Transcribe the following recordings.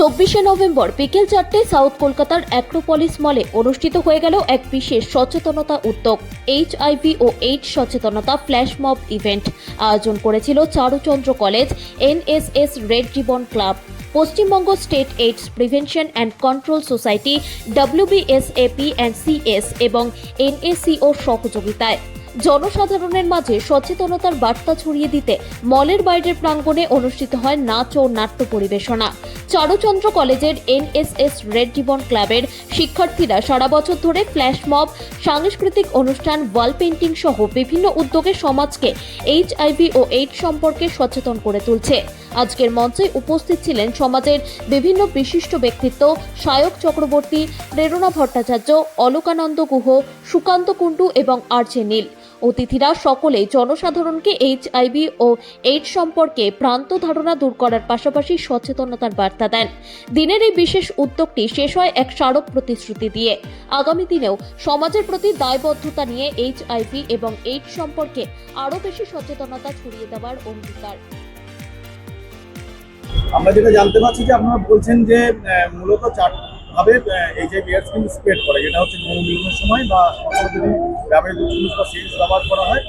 চব্বিশে নভেম্বর বিকেল চারটে সাউথ কলকাতার অ্যাক্রোপলিস মলে অনুষ্ঠিত হয়ে গেল এক বিশেষ সচেতনতা উদ্যোগ এইচআইভি ও এইডস সচেতনতা ফ্ল্যাশ মব ইভেন্ট। আয়োজন করেছিল Charuchandra college NSS red ribbon club Paschimbanga state AIDS prevention and control society WBSAP and CS এবং এনএসিও সহযোগিতায়। জনসাধারণের মাঝে সচেতনতার বার্তা ছড়িয়ে দিতে মলের বাইরের প্রাঙ্গণে অনুষ্ঠিত হয় নাচ ও নাট্য পরিবেশনা। চারুচন্দ্র কলেজের এনএসএস রেড রিবন ক্লাবের শিক্ষার্থীরা সারা বছর ধরে ফ্ল্যাশ মব, সাংস্কৃতিক অনুষ্ঠান, ওয়াল পেন্টিং সহ বিভিন্ন উদ্যোগে সমাজকে এইচআইভি ও এইডস সম্পর্কে সচেতন করে তুলছে। আজকের মঞ্চে উপস্থিত ছিলেন সমাজের বিভিন্ন বিশিষ্ট ব্যক্তিত্ব সায়ক চক্রবর্তী, প্রেরণা ভট্টাচার্য, অলোকানন্দ গুহ, সুকান্ত কুণ্ডু এবং আরজে নীল। অতিথিরা সকলে জনসাধারণকে এইচআইভি ও এইডস সম্পর্কে ভ্রান্ত ধারণা দূর করার পাশাপাশি সচেতনতার বার্তা দেন। দিনের এই বিশেষ উদ্যোগটি শেষ হয় এক স্মারক প্রতিশ্রুতি দিয়ে। আগামী দিনেও সমাজের প্রতি দায়বদ্ধতা নিয়ে এইচআইভি এবং এইডস সম্পর্কে আরও বেশি সচেতনতা ছড়িয়ে দেওয়ার অঙ্গীকার। আমরা যেটা জানতে পারছি যে আপনারা বলছেন যে মূলত চার ভাবে এই যে বিয়ার স্কিন স্প্রেড করে, যেটা হচ্ছে মিলনের সময় বা ব্যবহারে বা সিরিজ ব্যবহার করা হয়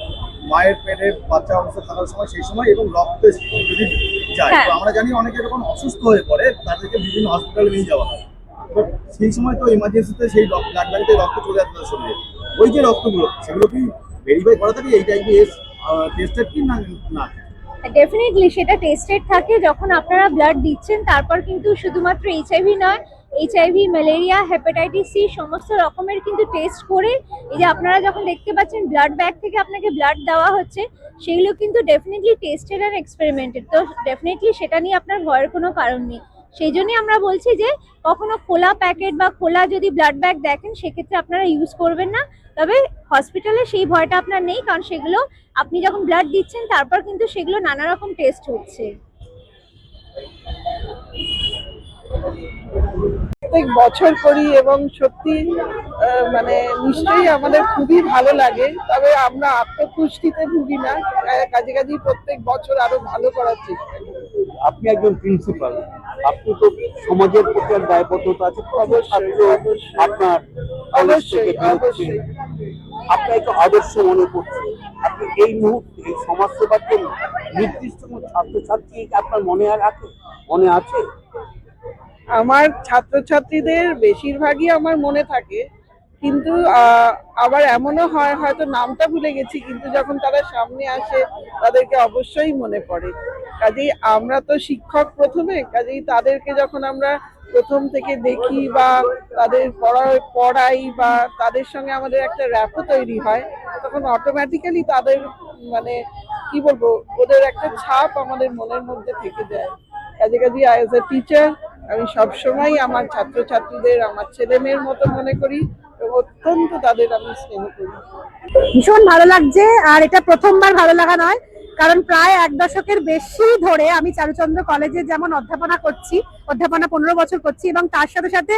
মায়ের পেটে বাচ্চা অংশ থাকার সময় সেই সময় এবং রক্তে যদি যায়। তো আমরা জানি অনেকে যখন অসুস্থ হয়ে পড়ে তাদেরকে বিভিন্ন হসপিটালে নিয়ে যাওয়া হয়। তো সেই সময় তো ইমার্জেন্সিতে সেই ব্লাড ব্যাংকে রক্ত চলে যাচ্ছে শরীরে। ওই যে রক্তগুলো সেগুলো কি ভেরিফাই করা থাকে এই টাইপের এস টেস্টেড কি না না? ডেফিনেটলি সেটা টেস্টেড থাকে। যখন আপনারা ব্লাড দিচ্ছেন তারপর কিন্তু শুধুমাত্র এইচআইভি নয় এইচআইভি ম্যালেরিয়া হেপাটাইটিস সি সমস্ত রকমের কিন্তু টেস্ট করে এই যে আপনারা যখন দেখতে পাচ্ছেন ব্লাড ব্যাগ থেকে আপনাকে ব্লাড দেওয়া হচ্ছে সেগুলো কিন্তু ডেফিনেটলি টেস্টেড আর এক্সপেরিমেন্টেড তো ডেফিনেটলি সেটা নিয়ে আপনার ভয়ের কোনো কারণ নেই। সেই জন্যই আমরা বলছি যে, কখনো খোলা প্যাকেট বা খোলা যদি ব্লাড ব্যাগ দেখেন, সেক্ষেত্রে আপনারা ইউজ করবেন না। তবে হসপিটালে সেই ভয়টা আপনার নেই, কারণ সেগুলো আপনি যখন ব্লাড দিচ্ছেন, তারপর কিন্তু সেগুলো নানা রকম টেস্ট হচ্ছে। প্রত্যেক বছর করি এবং সত্যি মানে নিশ্চয়ই আমাদের খুবই ভালো লাগে তবে আমরা আত্মতুষ্টিতে ভুগি না কাজে কাজে প্রত্যেক বছর আরও ভালো করার চেষ্টা আপনি একজন প্রিন্সিপাল আপনি তো সমাজের প্রতি এক দায়বদ্ধতা আছে তো। আপনার অবশ্যই অবশ্যই। আপনার একটা আদর্শ মনে করছে আপনি এই মুহূর্তে সমাজ সেবার জন্য নির্দিষ্ট কোনো ছাত্রছাত্রী আপনার মনে আর আছে? মনে আছে? আমার ছাত্রছাত্রীদের বেশিরভাগই আমার মনে থাকে। কিন্তু আবার এমনও হয়, হয়তো নামটা ভুলে গেছি, কিন্তু যখন তারা সামনে আসে, তাদেরকে অবশ্যই মনে পড়ে। কাজেই আমরা তো শিক্ষক প্রথমে, কাজেই তাদেরকে যখন আমরা প্রথম থেকে দেখি বা তাদের পড়া- পড়াই বা তাদের সঙ্গে আমাদের একটা র্যাপও তৈরি হয়, তখন অটোমেটিক্যালি তাদের মানে কি বলব, ওদের একটা ছাপ আমাদের মনের মধ্যে থেকে যায়। কাজে কাজে অ্যাজ এ টিচার আমি সবসময় আমার ছাত্রছাত্রীদের, আমার ছেলে মেয়ের মতো মনে করি অত্যন্ত তাদের আমি স্নেহ করি। ভীষণ ভালো লাগছে, আর এটা প্রথমবার ভালো লাগা নয়, কারণ প্রায় এক দশকের বেশি ধরে আমি চারুচন্দ্র কলেজে যেমন অধ্যাপনা করছি, অধ্যাপনা পনেরো বছর করছি এবং তার সাথে সাথে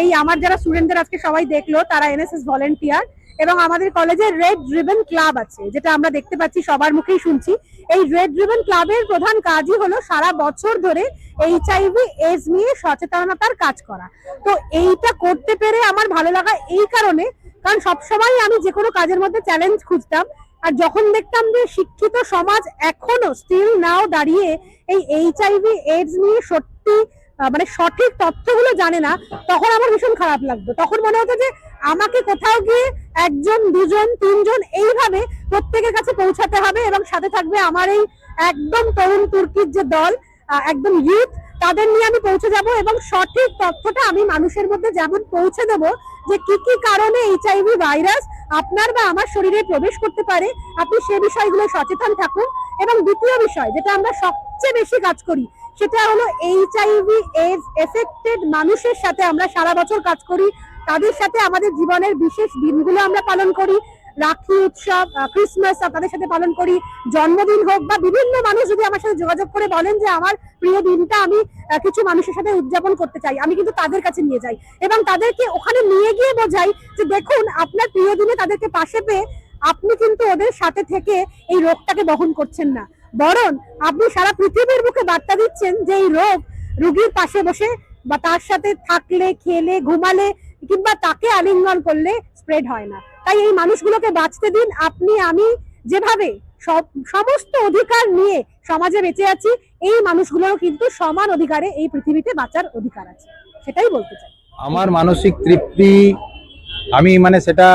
এই আমার যারা স্টুডেন্টদের আজকে সবাই দেখল, তারা এনএসএস ভলেন্টিয়ার এবং আমাদের কলেজে রেড রিবন ক্লাব আছে, যেটা আমরা দেখতে পাচ্ছি, সবার মুখেই শুনছি। এই রেড রিবন ক্লাবের প্রধান কাজই হলো সারা বছর ধরে এইচআইভি এজ নিয়ে সচেতনতার কাজ করা। তো এইটা করতে পেরে আমার ভালো লাগা এই কারণে, কারণ সবসময় আমি যে কোনো কাজের মধ্যে চ্যালেঞ্জ খুঁজতাম, আর যখন দেখতাম যে শিক্ষিত সমাজ এখনও স্টিল নাও দাঁড়িয়ে এই এইচআইভি এইডস নিয়ে সত্যি মানে সঠিক তথ্যগুলো জানে না, তখন আমার ভীষণ খারাপ লাগতো। তখন মনে হতো যে আমাকে কোথাও গিয়ে একজন, দুজন, তিনজন এইভাবে প্রত্যেকের কাছে পৌঁছাতে হবে এবং সাথে থাকবে আমার এই একদম তরুণ তুর্কির যে দল একদম ইউথ তাদের নিয়ে আমি পৌঁছে যাব এবং সঠিক তথ্যটা আমি মানুষের মধ্যে যেমন পৌঁছে দেব যে কি কি কারণে এইচআইভি ভাইরাস আপনার বা আমার শরীরে প্রবেশ করতে পারে, আপনি সে বিষয়গুলো সচেতন থাকুন। এবং দ্বিতীয় বিষয়, যেটা আমরা সবচেয়ে বেশি কাজ করি সেটা হলো এইচআইভি এজ এফেক্টেড মানুষের সাথে আমরা সারা বছর কাজ করি, তাদের সাথে আমাদের জীবনের বিশেষ দিনগুলো আমরা পালন করি, রাখি উৎসব ক্রিসমাস তাদের সাথে পালন করি, জন্মদিন হোক বা বিভিন্ন মানুষ যদি আমার সাথে যোগাযোগ করে বলেন যে আমার প্রিয় দিনটা আমি কিছু মানুষের সাথে উদযাপন করতে চাই, আমি কিন্তু তাদের কাছে নিয়ে যাই এবং তাদেরকে ওখানে নিয়ে গিয়ে বোঝাই যে দেখুন, আপনার প্রিয় দিনে তাদেরকে পাশে পেয়ে আপনি কিন্তু ওদের সাথে থেকে এই রোগটাকে বহন করছেন না। বরং আপনি সারা পৃথিবীর বুকে বার্তা দিচ্ছেন যে এই রোগ রুগীর পাশে বসে বা তার সাথে থাকলে, খেলে, ঘুমালে কিংবা তাকে আলিঙ্গন করলে স্প্রেড হয় না। তাই এই মানুষগুলোকে বাঁচতে দিন। আপনি, আমি যেভাবে সমস্ত অধিকার নিয়ে সমাজে বেঁচে আছি, এই মানুষগুলোরও কিন্তু সমান অধিকারে এই পৃথিবীতে বাঁচার অধিকার আছে। সেটাই বলতে চাই। আমার মানসিক তৃপ্তি, আমি মানে সেটা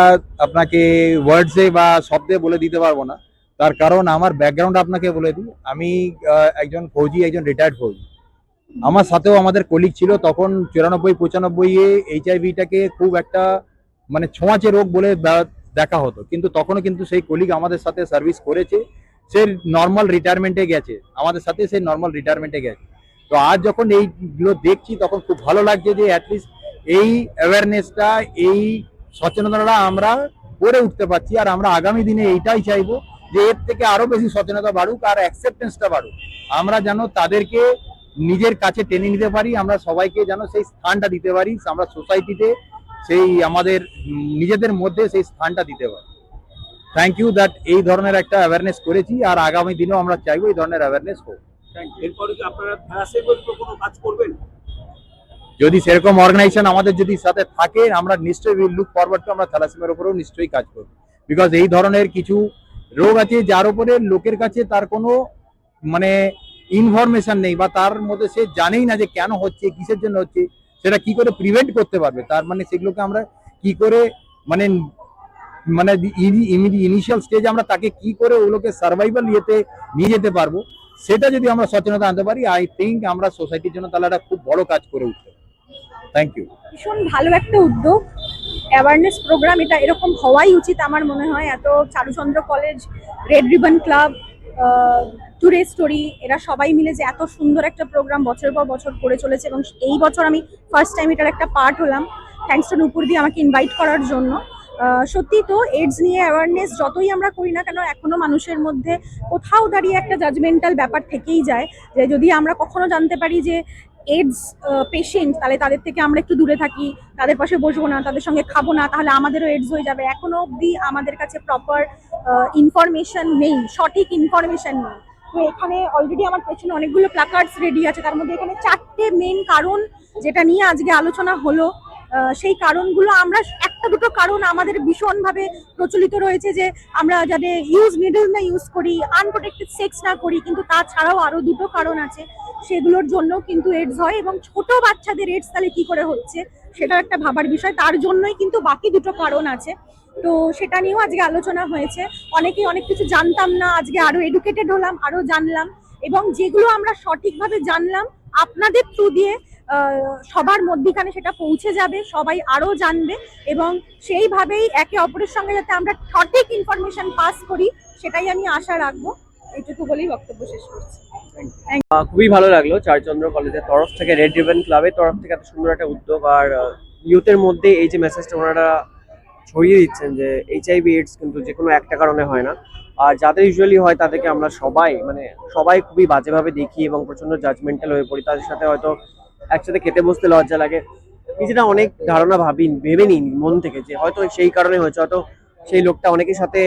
আপনাকে ওয়ার্ডসে বা শব্দে বলে দিতে পারব না। তার কারণ আমার ব্যাকগ্রাউন্ড আপনাকে বলে দিই, আমি একজন ফৌজি, একজন রিটায়ার্ড ফৌজি। আমার সাথেও আমাদের কলিগ ছিল, তখন চুরানব্বই, পঁচানব্বই এ এইচআইভিটাকে খুব একটা মানে ছোঁয়াচে রোগ বলে দেখা হতো। কিন্তু তখনও কিন্তু সেই কলিগ আমাদের সাথে সার্ভিস করেছে, সে নর্মাল রিটায়ারমেন্টে গেছে। আমাদের সাথে সে নর্মাল রিটায়ারমেন্টে গেছে। তো আজ যখন এইগুলো দেখছি, তখন খুব ভালো লাগছে যে অ্যাটলিস্ট এই অ্যাওয়ারনেসটা এই সচেতনতা আমরা করে উঠতে পারছি। আর আমরা আগামী দিনে এইটাই চাইব যে এর থেকে আরও বেশি সচেতনতা বাড়ুক আর অ্যাকসেপ্টেন্সটা বাড়ুক। আমরা যেন তাদেরকে নিজের কাছে টেনে নিতে পারি আমরা সবাইকে যেন সেই স্থানটা দিতে পারি আমরা সোসাইটিতে সেই আমাদের নিজেদের মধ্যে সেই স্থানটা দিতে পারি। থ্যাংক ইউ দ্যাট এই ধরনের একটা অ্যাওয়ারনেস করেছি আর আগামী দিনেও আমরা চাইব এই ধরনের অ্যাওয়ারনেস হোক। এরপরে আপনারা কোনো কাজ করবেন? যদি সেরকম অর্গানাইজেশন আমাদের যদি সাথে থাকে আমরা নিশ্চয়ই লুক ফরওয়ার্ড টু আমরা থ্যালাসেমিয়ার উপরেও নিশ্চয়ই কাজ করব। বিকজ এই ধরনের কিছু রোগ আছে, যার উপরে লোকের কাছে তার কোনো মানে ইনফরমেশন নেই বা তার মধ্যে সে জানেই না যে কেন হচ্ছে, কিসের জন্য হচ্ছে, সেটা কি করে প্রিভেন্ট করতে পারবে? তার মানে সেগুলোকে আমরা কি করে মানে মানে ইনিশিয়াল স্টেজ আমরা তাকে কি করে ওগুলোকে সার্ভাইভাল ইয়েতে নিয়ে যেতে পারব, সেটা যদি আমরা সচেতনতা আনতে পারি আই থিঙ্ক আমরা সোসাইটির জন্য তাহলে একটা খুব বড় কাজ করে উঠতে থ্যাংক ইউ ভীষণ ভালো একটা উদ্যোগ। অ্যাওয়ারনেস প্রোগ্রাম এটা এরকম হওয়াই উচিত আমার মনে হয়। এত Charuchandra college red ribbon club টুরে স্টোরি এরা সবাই মিলে যে এত সুন্দর একটা প্রোগ্রাম বছরের পর বছর করে চলেছে এবং এই বছর আমি ফার্স্ট টাইম এটার একটা পার্ট হলাম। থ্যাংকস টু নুপুর দিয়ে আমাকে ইনভাইট করার জন্য। সত্যি তো এইডস নিয়ে অ্যাওয়ারনেস যতই আমরা করি না কেন, এখনও মানুষের মধ্যে কোথাও দাঁড়িয়ে একটা জাজমেন্টাল ব্যাপার থেকেই যায় যে যদি আমরা কখনো জানতে পারি যে এইডস পেশেন্ট তাহলে তাদের থেকে আমরা একটু দূরে থাকি, তাদের পাশে বসবো না, তাদের সঙ্গে খাব না, তাহলে আমাদেরও এইডস হয়ে যাবে। এখনও অবধি আমাদের কাছে প্রপার ইনফরমেশন নেই, সঠিক ইনফরমেশন নেই। তো এখানে অলরেডি আমার পেছনে অনেকগুলো প্ল্যাকার্ডস রেডি আছে, তার মধ্যে এখানে চারটে মেন কারণ যেটা নিয়ে আজকে আলোচনা হলো সেই কারণগুলো আমরা একটা দুটো কারণ আমাদের ভীষণভাবে প্রচলিত রয়েছে যে আমরা যাতে ইউজ নিডল না ইউজ করি আনপ্রোটেক্টেড সেক্স না করি, কিন্তু তাছাড়াও আরও দুটো কারণ আছে। সেগুলোর জন্য কিন্তু এডস হয় এবং ছোট বাচ্চাদের এডস তাহলে কি করে হচ্ছে সেটা একটা ভাবার বিষয়। তার জন্যই কিন্তু বাকি দুটো কারণ আছে। তো সেটা নিয়েও আজকে আলোচনা হয়েছে। অনেকেই অনেক কিছু জানতাম না, আজকে আরও এডুকেটেড হলাম, আরও জানলাম এবং যেগুলো আমরা সঠিকভাবে জানলাম আপনাদের থ্রু দিয়ে সবার মধ্যিখানে সেটা পৌঁছে যাবে, সবাই আরও জানবে এবং সেইভাবেই একে অপরের সঙ্গে যাতে আমরা সঠিক ইনফরমেশন পাস করি, সেটাই আমি আশা রাখব। এইটুকু বলেই বক্তব্য শেষ করছি। খুবই ভালো লাগল চারচন্দ্র কলেজের তরফ থেকে রেড রিবন ক্লাবের তরফ থেকে এত সুন্দর একটা উদ্যোগ আর ইউথের মধ্যে এই যে মেসেজটা ওনারা ছড়িয়ে দিচ্ছেন যে এইচআইভি এইডস কিন্তু যে কোনো একটা কারণে হয় না। আর যাদের ইউজুয়ালি হয় তাদেরকে আমরা সবাই মানে সবাই খুবই বাজেভাবে দেখি এবং প্রচণ্ড জাজমেন্টাল হয়ে পড়ি। তাদের সাথে হয়তো একসাথে খেতে বসতে লজ্জা লাগে। নিজেরা অনেক ধারণা ভাবি, ভেবে নিন মন থেকে যে হয়তো সেই কারণে হয়েছে, হয়তো সেই লোকটা অনেকের সাথে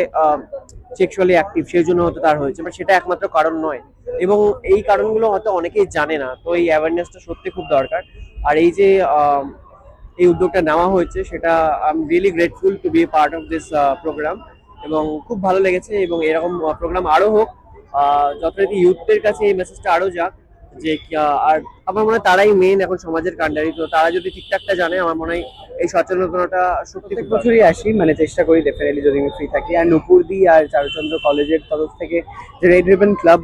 সেক্সুয়ালি অ্যাক্টিভ সেই জন্য হয়তো তার হয়েছে বাট সেটা একমাত্র কারণ নয়। এবং এই কারণগুলো হয়তো অনেকেই জানে না, তো এই অ্যাওয়ারনেসটা সত্যি খুব দরকার। আর এই যে এই উদ্যোগটা নেওয়া হয়েছে, সেটা I am really grateful to be a part of this program এবং খুব ভালো লেগেছে এবং এরকম প্রোগ্রাম আরও হোক যথারীতি ইউথদের কাছে এই মেসেজটা আরও যাক যে আর আমার মনে হয় তারাই মেন এখন সমাজের কাণ্ডারি। তো তারা যদি ঠিকঠাকটা জানে আমার মনে হয় এই সচেতনতাটা সত্যি বছরই আসি মানে চেষ্টা করি ডেফিনেটলি যদি আমি ফ্রি থাকি। আর নুপুরদি আর চারুচন্দ্র কলেজের তরফ থেকে যে রেড রিবন ক্লাব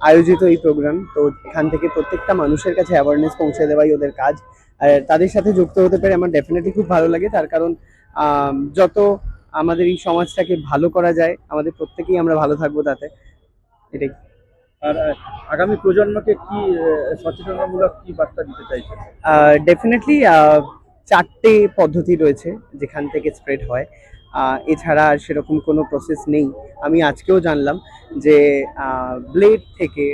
আয়োজিত এই প্রোগ্রাম তো এখান থেকে প্রত্যেকটা মানুষের কাছে অ্যাওয়ারনেস পৌঁছে দেওয়াই ওদের কাজ। আর তাদের সাথে যুক্ত হতে পেরে আমার ডেফিনেটলি খুব ভালো লাগে। তার কারণ যত আমাদের এই সমাজটাকে ভালো করা যায় আমাদের প্রত্যেকেই আমরা ভালো থাকব তাতে। এটাই। আর আগামী প্রজন্মকে কি সচেতনতামূলক কি বার্তা দিতে চাইছেন? ডেফিনেটলি চারটে পদ্ধতি রয়েছে যেখান থেকে স্প্রেড হয়। এছাড়া আর সেরকম কোনো প্রসেস নেই। আমি আজকেও জানলাম যে ব্লেড থেকে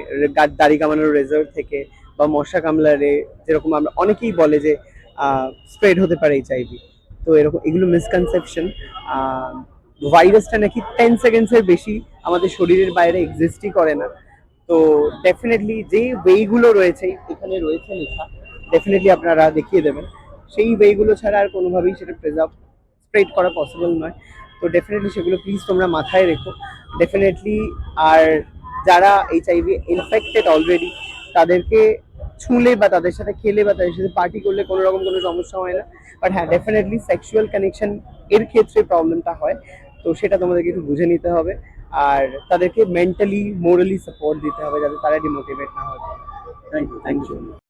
দাড়ি কামানোর রেজার থেকে বা মশা কামলারে যেরকম আমরা অনেকেই বলে যে স্প্রেড হতে পারে এইচআইভি তো এরকম এগুলো মিসকনসেপশন ভাইরাসটা নাকি টেন সেকেন্ডসের বেশি আমাদের শরীরের বাইরে এক্সিস্টই করে না। তো ডেফিনেটলি যে ওয়েগুলো রয়েছে, এখানে রয়েছে লেখা ডেফিনেটলি আপনারা দেখিয়ে দেবেন। সেই ওয়েগুলো ছাড়া আর কোনোভাবেই সেটা প্রেজার্ভ স্প্রেড করা পসিবল নয়। তো ডেফিনেটলি সেগুলো প্লিজ তোমরা মাথায় রেখো। ডেফিনেটলি আর যারা এইচআইভি ইনফেক্টেড অলরেডি তাদেরকে ছুঁলে বা তাদের সাথে খেলে বা তাদের সাথে পার্টি করলে কোনো রকম কোনো সমস্যা হয় না। বাট হ্যাঁ ডেফিনেটলি সেক্সুয়াল কানেকশন এর ক্ষেত্রে প্রবলেমটা হয়। তো সেটা তোমাদেরকে একটু বুঝে নিতে হবে। আর তাদেরকে মেন্টালি মোরালি সাপোর্ট দিতে হবে যাতে তারা ডিমোটিভেট না হয়। Thank you thank you